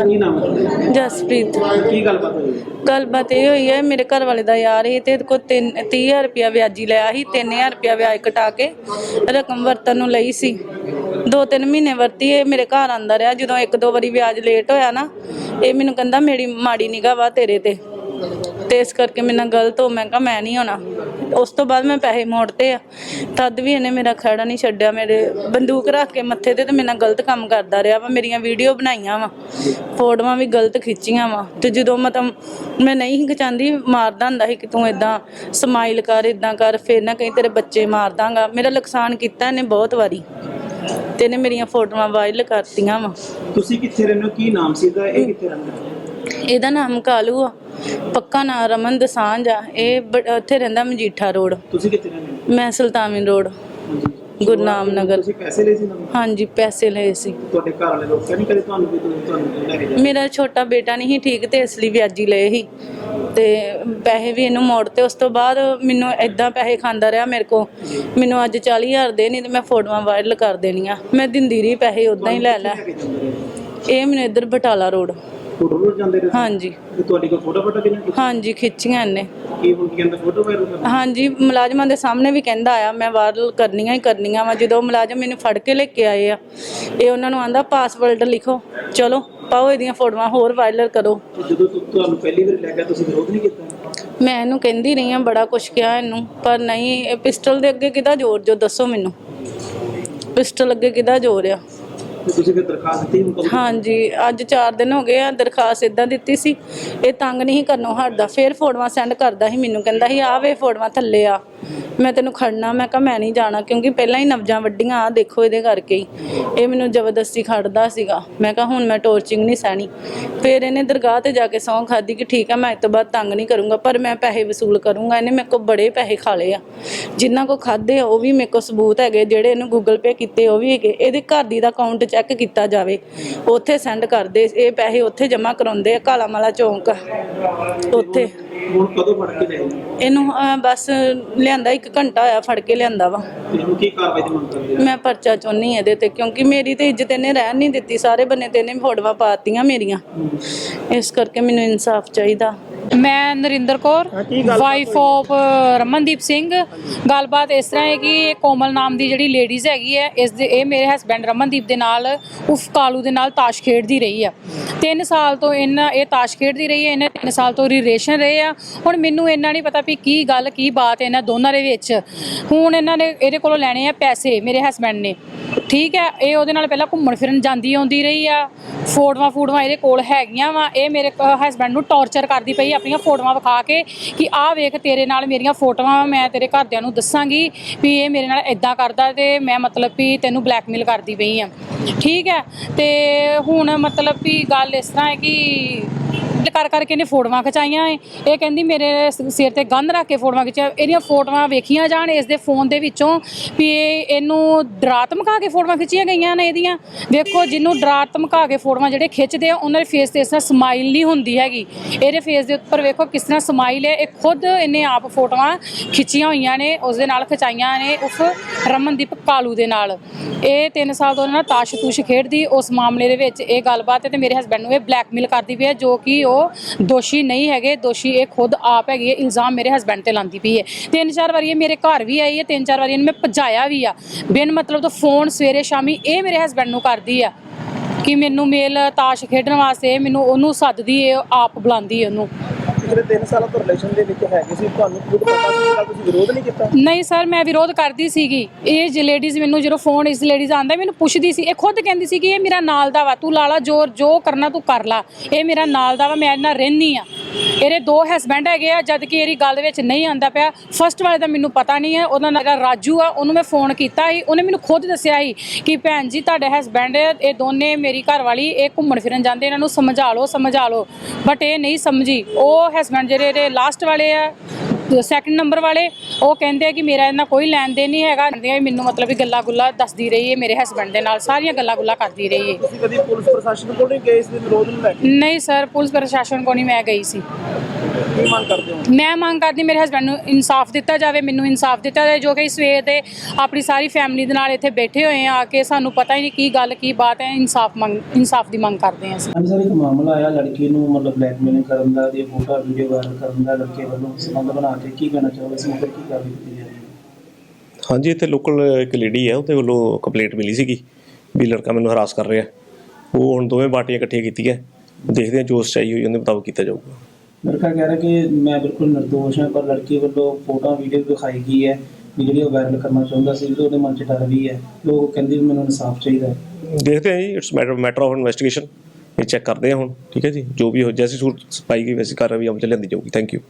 ਕੀ ਨਾਮ ਹੈ? ਤੁਹਾਡਾ? ਜਸਪ੍ਰੀਤ। ਕੀ ਗੱਲਬਾਤ ਹੋਈ? ਗੱਲਬਾਤ ਇਹ ਹੋਈ ਹੈ ਮੇਰੇ ਘਰ ਵਾਲੇ ਦਾ ਯਾਰ ਸੀ ਤੇ ਇਹਦੇ ਕੋਲ 30000 ਰੁਪਇਆ ਵਿਆਜੀ ਲਿਆ ਸੀ 3000 ਰੁਪਇਆ ਵਿਆਜ ਕਟਾ ਕੇ ਰਕਮ ਵਰਤਨ ਨੂੰ ਲਈ ਸੀ। ਦੋ ਤਿੰਨ ਮਹੀਨੇ ਵਰਤੀ ਇਹ ਮੇਰੇ ਘਰ ਆਂਦਾ ਰਿਹਾ ਜਦੋਂ ਇੱਕ ਦੋ ਵਾਰੀ ਵਿਆਜ ਲੇਟ ਹੋਇਆ ਨਾ ਇਹ ਮੈਨੂੰ ਕਹਿੰਦਾ ਮੇਰੀ ਮਾੜੀ ਨਿਗਾਹ ਵਾ ਤੇਰੇ ਤੇ। ਤੇ ਇਸ ਕਰਕੇ ਮੇਰੇ ਨਾਲ ਗਲਤ ਹੋ ਮੈਂ ਕਿਹਾ ਮੈਂ ਨਹੀਂ ਹੋਣਾ। ਉਸ ਤੋਂ ਬਾਅਦ ਮੈਂ ਪੈਸੇ ਮੋੜਤੇ ਆ। ਤਦ ਵੀ ਇਹਨੇ ਮੇਰਾ ਖੜਾ ਨਹੀਂ ਛੱਡਿਆ। ਮੇਰੇ ਬੰਦੂਕ ਰੱਖ ਕੇ ਮੱਥੇ ਤੇ ਤੇ ਮੇਰੇ ਨਾਲ ਗਲਤ ਕੰਮ ਕਰਦਾ ਰਿਹਾ ਵਾ। ਮੇਰੀਆਂ ਵੀਡੀਓ ਬਣਾਈਆਂ ਵਾ। ਫੋਟੋਆਂ ਵੀ ਗਲਤ ਖਿੱਚੀਆਂ ਵਾ। ਤੇ ਜਦੋਂ ਮਤਲਬ ਮੈਂ ਨਹੀਂ ਸੀ ਚਾਹੁੰਦੀ ਮਾਰਦਾ ਹੁੰਦਾ ਸੀ ਕਿ ਤੂੰ ਇਦਾਂ ਸਮਾਈਲ ਕਰ ਇਦਾਂ ਕਰ ਫਿਰ ਨਾ ਕਹੀਂ ਤੇਰੇ ਬੱਚੇ ਮਾਰ ਦਾਂਗਾ। ਮੇਰਾ ਨੁਕਸਾਨ ਕੀਤਾ ਇਹਨੇ ਬਹੁਤ ਵਾਰੀ। ਤੇ ਇਹਨੇ ਮੇਰੀਆਂ ਫੋਟੋਆਂ ਵਾਇਰਲ ਕਰਤੀਆਂ ਵਾ। ਤੁਸੀਂ ਕਿੱਥੇ ਰਹਿੰਦੇ ਹੋ? ਕੀ ਨਾਮ ਸੀ ਇਹਦਾ ਇਹ ਕਿੱਥੇ ਰਹਿੰਦਾ? ਇਹਦਾ ਨਾਮ ਕਾਲੂ ਆ। ਪੱਕਾ ਨਾਮ ਰਮਨ ਦਸਾਂਝ ਆ। ਇਹ ਬ- ਉੱਥੇ ਰਹਿੰਦਾ ਮਜੀਠਾ ਰੋਡ। ਤੁਸੀਂ ਕਿੱਥੇ ਰਹਿੰਦੇ ਹੋ? ਮੈਂ ਸੁਲਤਾਨਵਿੰਡ ਰੋਡ। ਹਾਂਜੀ। ਗੁਰਨਾਮ ਨਗਰ। ਤੁਸੀਂ ਪੈਸੇ ਲਏ ਸੀ ਨਾ? ਹਾਂਜੀ ਪੈਸੇ ਲਏ ਸੀ। ਤੁਹਾਡੇ ਘਰ ਵਾਲੇ ਲੋਕ ਨਹੀਂ ਕਦੇ ਤੁਹਾਨੂੰ ਵੀ ਤੁਸੀਂ ਤੁਹਾਨੂੰ ਲੈ ਕੇ ਜਾ ਮੇਰਾ ਛੋਟਾ ਬੇਟਾ ਨਹੀਂ ਸੀ ਠੀਕ ਤੇ ਇਸ ਲਈ ਵਿਆਜੀ ਲਏ ਸੀ। ਤੇ ਪੈਸੇ ਵੀ ਇਹਨੂੰ ਮੋੜ ਤੇ ਉਸ ਤੋਂ ਬਾਅਦ ਮੈਨੂੰ ਐਦਾਂ ਪੈਸੇ ਖਾਂਦਾ ਰਿਹਾ ਮੇਰੇ ਕੋ ਮੈਨੂੰ ਅੱਜ 40000 ਦੇ ਨਹੀਂ ਤੇ ਮੈਂ ਫੋਟੋਆਂ ਵਾਇਰਲ ਕਰ ਦੇਣੀਆਂ। ਮੈਂ ਦਿੰਦੀ ਰਹੀ ਪੈਸੇ ਉਦਾਂ ਹੀ ਲੈ। ਲੈ ਕੇ ਜਾਂਦੇ ਰਹੇ? ਇਹ ਮੈਨੂੰ ਇੱਧਰ ਬਟਾਲਾ ਰੋਡ। ਫੋਟੋ ਰੋਡ ਜਾਂਦੇ ਰਹੇ? ਹਾਂਜੀ। ਤੇ ਤੁਹਾਡੀ ਕੋਈ ਫੋਟੋ ਫੋਟੋ ਕੀਤੀ? ਹਾਂਜੀ ਖਿੱਚੀਆਂ ਇਹਨੇ। ਕੀ ਹੁਣ ਕੀ ਕਹਿੰਦਾ ਫੋਟੋ ਵਾਇਰਲ ਕਰਨਾ ਹਾਂਜੀ ਮੁਲਾਜ਼ਮਾਂ ਦੇ ਸਾਹਮਣੇ ਵੀ ਕਹਿੰਦਾ ਆ ਮੈਂ ਵਾਇਰਲ ਕਰਨੀਆਂ ਹੀ ਕਰਨੀਆਂ ਵਾ। ਜਦੋਂ ਮੁਲਾਜ਼ਮ ਮੈਨੂੰ ਫੜ ਕੇ ਲੈ ਕੇ ਆਏ ਆ ਇਹ ਉਹਨਾਂ ਨੂੰ ਆਂਦਾ ਪਾਸਵਰਡ ਲਿਖੋ ਚਲੋ ਪਾਓ ਇਹਦੀਆਂ ਫੋਟੋਆਂ ਹੋਰ ਵਾਇਰਲ ਕਰੋ। ਤੇ ਜਦੋਂ ਤੁ- ਤੁਹਾਨੂੰ ਪਹਿਲੀ ਵਾਰ ਲੈ ਗਿਆ ਤੁਸੀਂ ਵਿਰੋਧ ਨਹੀਂ ਕੀਤਾ? ਮੈਂ ਇਹਨੂੰ ਕਹਿੰਦੀ ਰਹੀ ਆ ਬੜਾ ਕੁਛ ਕਿਹਾ ਇਹਨੂੰ ਪਰ ਨਹੀਂ ਇਹ ਪਿਸਟਲ ਦੇ ਅੱਗੇ ਕਿਹਦਾ ਜ਼ੋਰ ਜੋ ਦੱਸੋ ਮੈਨੂੰ। ਪਿਸਟਲ ਅੱਗੇ ਕਿਹਦਾ ਜ਼ੋਰ ਆ? ਤੇ ਤੁਸੀਂ ਫਿਰ ਦਰਖਾਸਤ ਦਿੱਤੀ ਹੁਣ ਹਾਂਜੀ, ਅੱਜ 4 ਦਿਨ ਹੋ ਗਏ ਆ, ਦਰਖਾਸਤ ਇਦਾਂ ਦਿੱਤੀ ਸੀ। ਇਹ ਤੰਗ ਨਹੀਂ ਕਰਨੋਂ ਹਟਦਾ, ਫੇਰ ਫੋਟੋਆਂ ਸੈਂਡ ਕਰਦਾ ਸੀ ਮੈਨੂੰ, ਕਹਿੰਦਾ ਸੀ ਆ ਵੇ ਫੋਟੋਆਂ ਥੱਲੇ ਆ। ਮੈਂ ਤੈਨੂੰ ਖੜਨਾ, ਮੈਂ ਕਿਹਾ ਮੈਂ ਨਹੀਂ ਜਾਣਾ ਕਿਉਂਕਿ ਪਹਿਲਾਂ ਹੀ ਨਬਜਾਂ ਵੱਡੀਆਂ ਆ ਦੇਖੋ ਇਹਦੇ ਕਰਕੇ ਹੀ। ਇਹ ਮੈਨੂੰ ਜ਼ਬਰਦਸਤੀ ਖੜਦਾ ਸੀਗਾ। ਮੈਂ ਕਿਹਾ ਹੁਣ ਮੈਂ ਟੋਰਚਿੰਗ ਨਹੀਂ ਸਹਿਣੀ। ਫਿਰ ਇਹਨੇ ਦਰਗਾਹ ਤੇ ਜਾ ਕੇ ਸਹੁੰ ਖਾਦੀ ਕਿ ਠੀਕ ਆ, ਮੈਂ ਇਸ ਤੋਂ ਬਾਅਦ ਤੰਗ ਨਹੀਂ ਕਰੂੰਗਾ, ਪਰ ਮੈਂ ਪੈਸੇ ਵਸੂਲ ਕਰੂੰਗਾ। ਇਹਨੇ ਮੇਰੇ ਕੋਲ ਬੜੇ ਪੈਸੇ ਖਾ ਲਏ ਆ। ਜਿਨ੍ਹਾਂ ਕੋ ਖਾਦੇ ਆ, ਉਹ ਵੀ ਮੇਰੇ ਕੋਲ ਸਬੂਤ ਹੈਗੇ। ਜਿਹੜੇ ਇਹਨੂੰ ਗੂਗਲ ਪੇ ਕੀਤੇ, ਉਹ ਵੀ ਹੈਗੇ। ਇਹਦੇ ਘਰ ਦੀ ਦਾ ਅਕਾਊਂਟ ਚੈੱਕ ਕੀਤਾ ਜਾਵੇ। ਉੱਥੇ ਸੈਂਡ ਕਰਦੇ, ਇਹ ਪੈਸੇ ਉੱਥੇ ਜਮ੍ਹਾਂ ਕਰਾਉਂਦੇ ਆ ਕਾਲਾ ਮਾਲਾ ਚੌਂਕ। ਉੱਥੇ। ਹੁਣ ਕਦੋਂ ਫੜ ਕੇ ਲਏ ਇਹਨੂੰ ਅਹ, ਬਸ ਲਿਆਂਦਾ ਇੱਕ ਘੰਟਾ ਹੋਇਆ ਫੜ ਕੇ ਲਿਆਂਦਾ ਵਾ। ਤੇ ਹੁਣ ਕੀ ਕਾਰਵਾਈ ਦੀ ਮੰਗ ਕਰਦੇ ਹੋ? ਮੈਂ ਪਰਚਾ ਚਾਹੁੰਦੀ ਇਹਦੇ ਤੇ ਕਿਉਂਕਿ ਮੇਰੀ ਤੇ ਇੱਜ਼ਤ ਇਹਨੇ ਰਹਿਣ ਨਹੀਂ ਦਿੱਤੀ ਸਾਰੇ ਬੰਨੇ ਤੇ ਇਹਨੇ ਫੋਟੋਆਂ ਪਾਤੀਆਂ ਮੇਰੀਆਂ। ਇਸ ਕਰਕੇ ਮੈਨੂੰ ਇਨਸਾਫ ਚਾਹੀਦਾ। ਮੈਂ ਨਰਿੰਦਰ ਕੌਰ ਵਾਈਫ ਆਫ ਰਮਨਦੀਪ ਸਿੰਘ। ਗੱਲਬਾਤ ਇਸ ਤਰ੍ਹਾਂ ਹੈ ਕਿ ਇਹ ਕੋਮਲ ਨਾਮ ਦੀ ਜਿਹੜੀ ਲੇਡੀਜ਼ ਹੈਗੀ ਹੈ ਇਸ ਦੇ ਇਹ ਮੇਰੇ ਹਸਬੰਡ ਰਮਨਦੀਪ ਦੇ ਨਾਲ ਉਫ ਕਾਲੂ ਦੇ ਨਾਲ ਤਾਸ਼ ਖੇਡਦੀ ਰਹੀ ਆ। 3 ਸਾਲ ਤੋਂ ਇਹਨਾਂ ਇਹ ਤਾਸ਼ ਖੇਡਦੀ ਰਹੀ ਹੈ ਇਹਨੇ 3 ਸਾਲ ਤੋਂ ਰਿਲੇਸ਼ਨ ਰਹੇ ਆ। ਹੁਣ ਮੈਨੂੰ ਇੰਨਾ ਨਹੀਂ ਪਤਾ ਵੀ ਕੀ ਗੱਲ, ਕੀ ਬਾਤ ਹੈ ਇਹਨਾਂ ਦੋਨਾਂ ਦੇ ਵਿੱਚ। ਹੁਣ ਇਹਨਾਂ ਨੇ ਇਹਦੇ ਕੋਲੋਂ ਲੈਣੇ ਆ ਪੈਸੇ ਮੇਰੇ ਹਸਬੰਡ ਨੇ। ਠੀਕ ਹੈ, ਇਹ ਉਹਦੇ ਨਾਲ ਪਹਿਲਾਂ ਘੁੰਮਣ ਫਿਰਨ ਜਾਂਦੀ ਆਉਂਦੀ ਰਹੀ ਆ। ਫੋਟੋਆਂ ਫੂਟੋਆਂ ਇਹਦੇ ਕੋਲ ਹੈਗੀਆਂ ਵਾ। ਇਹ ਮੇਰੇ ਹਸਬੰਡ ਨੂੰ ਟੌਰਚਰ ਕਰਦੀ ਪਈ ਆਪਣੀਆਂ ਫੋਟੋਆਂ ਵਿਖਾ ਕੇ ਕਿ ਆਹ ਵੇਖ ਤੇਰੇ ਨਾਲ ਮੇਰੀਆਂ ਫੋਟੋਆਂ ਮੈਂ ਤੇਰੇ ਘਰਦਿਆਂ ਨੂੰ ਦੱਸਾਂਗੀ ਵੀ ਇਹ ਮੇਰੇ ਨਾਲ ਇਦਾਂ ਕਰਦਾ ਤੇ ਮੈਂ ਮਤਲਬ ਵੀ ਤੈਨੂੰ ਬਲੈਕਮੇਲ ਕਰਦੀ ਪਈ ਆ। ਠੀਕ ਹੈ, ਤੇ ਹੁਣ ਮਤਲਬ ਵੀ ਗੱਲ ਇਸ ਤਰ੍ਹਾਂ ਹੈ ਕਿ ਕਰ ਕਰਕੇ ਇਹਨੇ ਫੋਟੋਆਂ ਖਿਚਾਈਆਂ ਏ। ਇਹ ਕਹਿੰਦੀ ਮੇਰੇ ਸਿਰ ਤੇ ਗੰਨ ਰੱਖ ਕੇ ਫੋਟੋਆਂ ਖਿਚਾ ਇਹਦੀਆਂ ਫੋਟੋਆਂ ਵੇਖੀਆਂ ਜਾਣ ਇਸ ਦੇ ਫੋਨ ਦੇ ਵਿੱਚੋਂ ਵੀ ਇਹਨੂੰ ਡਰਾ ਧਮਕਾ ਕੇ ਫੋਟੋਆਂ ਖਿੱਚੀਆਂ ਗਈਆਂ ਨੇ ਇਹਦੀਆਂ। ਵੇਖੋ ਜਿਹਨੂੰ ਡਰਾ ਧਮਕਾ ਕੇ ਫੋਟੋਆਂ ਜਿਹੜੇ ਖਿੱਚਦੇ ਆ, ਉਹਨਾਂ ਦੇ ਫੇਸ ਤੇ ਇਸ ਤਰ੍ਹਾਂ ਸਮਾਈਲ ਨਹੀਂ ਹੁੰਦੀ ਹੈਗੀ। ਇਹਦੇ ਫੇਸ ਦੇ ਉੱਪਰ ਵੇਖੋ ਕਿਸ ਤਰ੍ਹਾਂ ਸਮਾਈਲ ਹੈ ਇਹ ਖੁਦ ਇਹਨੇ ਆਪ ਫੋਟੋਆਂ ਖਿੱਚੀਆਂ ਹੋਈਆਂ ਨੇ, ਉਸ ਦੇ ਨਾਲ ਖਿਚਾਈਆਂ ਨੇ ਉਸ ਰਮਨਦੀਪ ਕਾਲੂ ਦੇ ਨਾਲ। ਇਹ 3 ਸਾਲ ਤੋਂ ਉਹਨਾਂ ਨਾਲ ਤਾਸ਼ ਤੂਸ਼ ਖੇਡਦੀ। ਉਸ ਮਾਮਲੇ ਦੇ ਵਿੱਚ ਇਹ ਗੱਲਬਾਤ ਹੈ ਤੇ ਮੇਰੇ ਹਸਬੰਡ ਨੂੰ ਇਹ ਬਲੈਕਮੇਲ ਕਰਦੀ ਪਈ ਹੈ, ਜੋ ਕਿ ਉਹ ਦੋਸ਼ੀ ਨਹੀਂ ਹੈਗੇ, ਦੋਸ਼ੀ ਇਹ ਖੁਦ ਆਪ ਹੈਗੀ ਹੈ, ਇਲਜ਼ਾਮ ਮੇਰੇ ਹਸਬੰਡ ਤੇ ਲਾਉਂਦੀ ਪਈ ਹੈ। ਤਿੰਨ ਚਾਰ ਵਾਰੀ ਇਹ ਮੇਰੇ ਘਰ ਵੀ ਆਈ ਹੈ, ਤਿੰਨ ਚਾਰ ਵਾਰੀ ਇਹਨੂੰ ਮੈਂ ਭਜਾਇਆ ਵੀ ਆ। ਬਿਨ ਮਤਲਬ ਤੋਂ ਫੋਨ ਸਵੇਰੇ ਸ਼ਾਮੀ ਇਹ ਮੇਰੇ ਹਸਬੰਡ ਨੂੰ ਕਰਦੀ ਆ ਕਿ ਮੈਨੂੰ ਮੇਲ ਤਾਸ਼ ਖੇਡਣ ਵਾਸਤੇ ਮੈਨੂੰ ਉਹਨੂੰ ਸੱਦਦੀ ਹੈ ਆਪ ਬੁਲਾਉਂਦੀ ਹੈ ਉਹਨੂੰ। ਜਿਹੜੇ 3 ਸਾਲਾਂ ਤੋਂ ਰਿਲੇਸ਼ਨ ਦੇ ਵਿੱਚ ਹੈਗੇ ਸੀ, ਤੁਹਾਨੂੰ ਖੁਦ ਪਤਾ ਸੀ ਕਿ ਤੁਸੀਂ ਵਿਰੋਧ ਨਹੀਂ ਕੀਤਾ? ਨਹੀਂ ਸਰ, ਮੈਂ ਵਿਰੋਧ ਕਰਦੀ ਸੀਗੀ। ਇਹ ਜੇ ਲੇਡੀਜ਼ ਮੈਨੂੰ ਜਦੋਂ ਫੋਨ ਇਸ ਲੇਡੀਜ਼ ਆਂਦਾ ਮੈਨੂੰ ਪੁੱਛਦੀ ਸੀ, ਇਹ ਖੁਦ ਕਹਿੰਦੀ ਸੀ ਕਿ ਇਹ ਮੇਰਾ ਨਾਲ ਦਾ ਵਾ, ਤੂੰ ਲਾਲਾ ਜੋਰ ਜੋ ਕਰਨਾ ਤੂੰ ਕਰ ਲਾ। ਇਹ ਮੇਰਾ ਨਾਲ ਦਾ ਵਾ, ਮੈਂ ਇਹਨਾਂ ਨਾਲ ਰਹਿਨੀ ਆ। ਇਹਦੇ ਦੋ ਹਸਬੈਂਡ ਹੈਗੇ ਆ, ਜਦ ਕਿ ਇਹਦੀ ਗੱਲ ਵਿੱਚ ਨਹੀਂ ਆਂਦਾ ਪਿਆ। ਫਸਟ ਵਾਲੇ ਦਾ ਮੈਨੂੰ ਪਤਾ ਨਹੀਂ ਹੈ ਉਹਦਾ ਨਾਂ ਰਾਜੂ ਆ, ਉਹਨੂੰ ਮੈਂ ਫੋਨ ਕੀਤਾ ਸੀ, ਉਹਨੇ ਮੈਨੂੰ ਖੁਦ ਦੱਸਿਆ ਸੀ ਕਿ ਭੈਣ ਜੀ, ਤੁਹਾਡੇ ਹਸਬੈਂਡ ਇਹ ਦੋਨੇ ਮੇਰੀ ਘਰ ਵਾਲੀ ਇਹ ਘੁੰਮਣ ਫਿਰਨ ਜਾਂਦੇ, ਇਹਨਾਂ ਨੂੰ ਸਮਝਾ ਲਓ ਸਮਝਾ ਲਓ। ਬਟ ਇਹ ਨਹੀਂ ਸਮਝੀ। ਉਹ ਹਸਬੈਂਡ ਜਿਹੜੇ ਇਹਦੇ ਲਾਸਟ ਵਾਲੇ ਆ ਸੈਕੰਡ ਨੰਬਰ ਵਾਲੇ ਉਹ ਕਹਿੰਦੇ ਆ ਕਿ ਮੇਰਾ ਇਹਨਾਂ ਕੋਈ ਲੈਣ ਦੇਣ ਨਹੀਂ ਹੈਗਾ। ਕਹਿੰਦੇ ਆ ਵੀ ਮੈਨੂੰ ਮਤਲਬ ਵੀ ਗੱਲਾਂ ਗੁੱਲਾ ਦੱਸਦੀ ਰਹੀ ਹੈ ਮੇਰੇ ਹਸਬੰਡ ਦੇ ਨਾਲ ਸਾਰੀਆਂ ਗੱਲਾਂ ਗੁੱਲਾ ਕਰਦੀ ਰਹੀ ਹੈ ਤੁਸੀਂ ਕਦੀ ਪੁਲਿਸ ਪ੍ਰਸ਼ਾਸਨ ਕੋਲ ਨਹੀਂ ਗਏ ਇਸ ਦੇ ਵਿਰੋਧ ਨੂੰ ਲੈ ਕੇ? ਨਹੀਂ ਸਰ ਪੁਲਿਸ ਪ੍ਰਸ਼ਾਸਨ ਕੋਲ ਨਹੀਂ ਮੈਂ ਗਈ ਸੀ। ਕੀ ਮੰਗ ਕਰਦੇ ਹੋ? ਮੈਂ ਮੰਗ ਕਰਦੀ ਮੇਰੇ ਹਸਬੰਡ ਨੂੰ ਇਨਸਾਫ ਦਿੱਤਾ ਜਾਵੇ ਮੈਨੂੰ ਇਨਸਾਫ ਦਿੱਤਾ ਜਾਵੇ ਜੋ ਕਿ ਸਵੇਰ ਦੇ ਆਪਣੀ ਸਾਰੀ ਫੈਮਿਲੀ ਦੇ ਨਾਲ ਇੱਥੇ ਬੈਠੇ ਹੋਏ ਆ ਆ ਕੇ ਸਾਨੂੰ ਪਤਾ ਹੀ ਨਹੀਂ ਕੀ ਗੱਲ ਕੀ ਬਾਤ ਹੈ ਇਨਸਾਫ ਮੰਗ ਇਨਸਾਫ ਦੀ ਮੰਗ ਕਰਦੇ ਹਾਂ ਅਸੀਂ। ਹਾਂਜੀ ਸਰ ਇੱਕ ਮਾਮਲਾ ਆਇਆ ਲੜਕੀ ਨੂੰ ਮਤਲਬ ਬਲੈਕਮੇਲਿੰਗ ਕਰਨ ਦਾ ਦੀ ਫੋਟੋ ਵੀਡੀਓ ਵਾਇਰਲ ਕਰਨ ਦਾ ਲੜਕੇ ਵੱਲੋਂ ਸੰਬੰਧ ਬਣਾ ਕੇ ਕੀ ਕਹਿਣਾ ਚਾਹੋਗੇ ਇਸ ਮੌਕੇ ਕੀ ਕਾਰਵਾਈ ਕੀਤੀ ਜਾ ਰਹੀ ਹੈ? ਹਾਂਜੀ ਇੱਥੇ ਲੋਕਲ ਇੱਕ ਲੇਡੀ ਹੈ ਉਹਦੇ ਵੱਲੋਂ ਕੰਪਲੇਂਟ ਮਿਲੀ ਸੀਗੀ ਵੀ ਲੜਕਾ ਮੈਨੂੰ ਹਰਾਸ ਕਰ ਰਿਹਾ। ਉਹ ਹੁਣ ਦੋਵੇਂ ਪਾਰਟੀਆਂ ਇਕੱਠੀਆਂ ਕੀਤੀਆਂ। ਦੇਖਦੇ ਹਾਂ ਜੋ ਸਚਾਈ ਹੋਈ ਉਹਦੇ ਮੁਤਾਬਕ ਕੀਤਾ ਜਾਊਗਾ। ਲੜਕਾ ਕਹਿ ਰਿਹਾ ਕਿ ਮੈਂ ਬਿਲਕੁਲ ਨਿਰਦੋਸ਼ ਹਾਂ, ਪਰ ਲੜਕੀ ਵੱਲੋਂ ਫੋਟੋਆਂ, ਵੀਡੀਓ ਦਿਖਾਈ ਗਈ ਹੈ। ਵੀ ਜਿਹੜੀ ਉਹ ਵਾਇਰਲ ਕਰਨਾ ਚਾਹੁੰਦਾ ਸੀ ਤੇ ਉਹਦੇ ਮਨ 'ਚ ਡਰ ਵੀ ਹੈ। ਲੋਕ ਕਹਿੰਦੇ ਵੀ ਮੈਨੂੰ ਇਨਸਾਫ ਚਾਹੀਦਾ ਹੈ। ਦੇਖਦੇ ਹਾਂ ਜੀ it's matter matter of investigation ਇਹ ਚੈੱਕ ਕਰਦੇ ਹਾਂ ਹੁਣ, ਠੀਕ ਹੈ ਜੀ? ਜੋ ਵੀ ਹੋ ਜੈਸੀ ਸੂਰਤ ਪਾਈ ਗਈ ਵੈਸੀ ਕਾਰਵਾਈ ਅਮਲ ਚ ਲਿਆਂਦੀ ਜਾਊਗੀ। Thank you